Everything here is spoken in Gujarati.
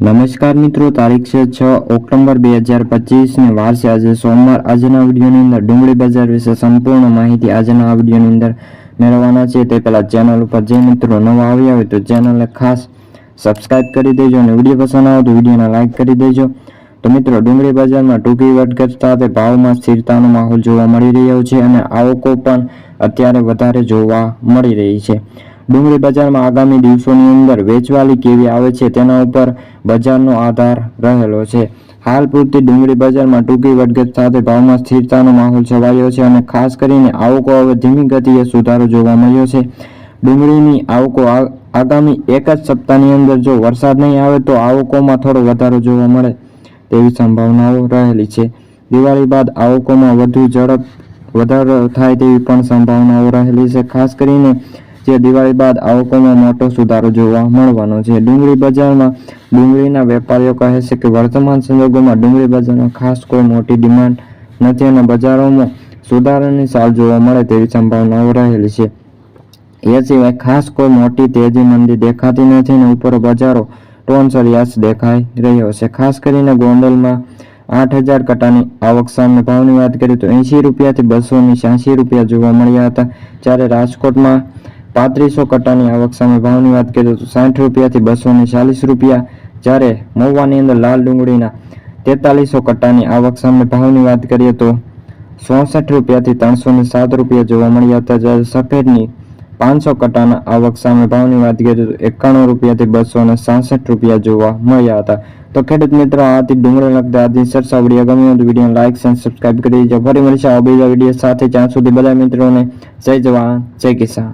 નમસ્કાર મિત્રો, તારીખ છે છ ઓક્ટોબર બે હજાર પચીસને વાર છે આજે સોમવાર. આજના વિડીયોની અંદર ડુંગળી બજાર વિશે સંપૂર્ણ માહિતી આજના આ વિડીયોની અંદર મેળવવાના છે. તે પહેલાં ચેનલ ઉપર જે મિત્રો નવા આવ્યા હોય તો ચેનલને ખાસ સબસ્ક્રાઇબ કરી દેજો અને વીડિયો પસંદ આવે તો વિડીયોને લાઇક કરી દેજો. તો મિત્રો, ડુંગળી બજારમાં ટૂંકી વધઘટ સાથે ભાવમાં સ્થિરતાનો માહોલ જોવા મળી રહ્યો છે અને આવકો પણ અત્યારે વધારે જોવા મળી રહી છે. ડુંગળી બજારમાં આગામી દિવસોની અંદર વેચવાલી કેવી આવે છે તેના ઉપર બજારનો આધાર રહેલો છે. હાલ પૂરતી ડુંગળી બજારમાં ટૂંકી વધઘટ સાથે ભાવમાં સ્થિરતાનો માહોલ છવાયો છે અને ખાસ કરીને આવકો હવે ધીમી ગતિએ સુધારો જોવા મળ્યો છે. ડુંગળીની આવકો આગામી એક જ સપ્તાહની અંદર જો વરસાદ નહીં આવે તો આવકોમાં થોડો વધારો જોવા મળે તેવી સંભાવનાઓ રહેલી છે. દિવાળી બાદ આવકોમાં વધુ ઝડપ વધારો થાય તેવી પણ સંભાવનાઓ રહેલી છે. ખાસ કરીને જે દિવાળી બાદ આવકોમાં મોટો સુધારો જોવા મળવાનો છે. ડુંગળી બજારમાં ડુંગળીના વેપારીઓ કહે છે કે વર્તમાન સંજોગોમાં ડુંગળી બજારમાં ખાસ કોઈ મોટી ડિમાન્ડ નથી અને બજારોમાં સુધારાની સાલ જોવા મળે તેવી સંભાવનાઓ રહેલી છે. એ સિવાય ખાસ કોઈ મોટી તેજી મંદી દેખાતી નથી અને ઉપર બજારો ટોનસર દેખાઈ રહ્યો છે. ખાસ કરીને ગોંડલમાં આઠ હજાર કટાની આવક સામે ભાવની વાત કરીએ તો એંશી રૂપિયાથી બસો ને રૂપિયા જોવા મળ્યા હતા. જ્યારે રાજકોટમાં પાંત્રીસો કટ્ટાની આવક સામે ભાવની વાત કરીએ તો સાઠ રૂપિયાથી બસો ને ચાલીસ રૂપિયા જ્યારે મહુવાની અંદર લાલ ડુંગળીના તેતાલીસો કટાની આવક સામે ભાવની વાત કરીએ તો ચોસઠ રૂપિયાથી ત્રણસો ને સાત રૂપિયા જોવા મળ્યા હતા જ્યારે સફેદની પાંચસો કટ્ટાના આવક સામે ભાવની વાત કરીએ તો એકાણું રૂપિયાથી બસો ને સાસઠ રૂપિયા જોવા મળ્યા હતા. તો ખેડૂત મિત્રો આથી ડુંગળી લગતા આજની સરસા વીડિયો ગમ્યો તો વીડિયો લાઇક અને સબસ્ક્રાઇબ કરી દેજો. ફરી મળશે આ બીજા વીડિયો સાથે. જ્યાં સુધી બધા મિત્રોને જય જવાન, જય કિસાન.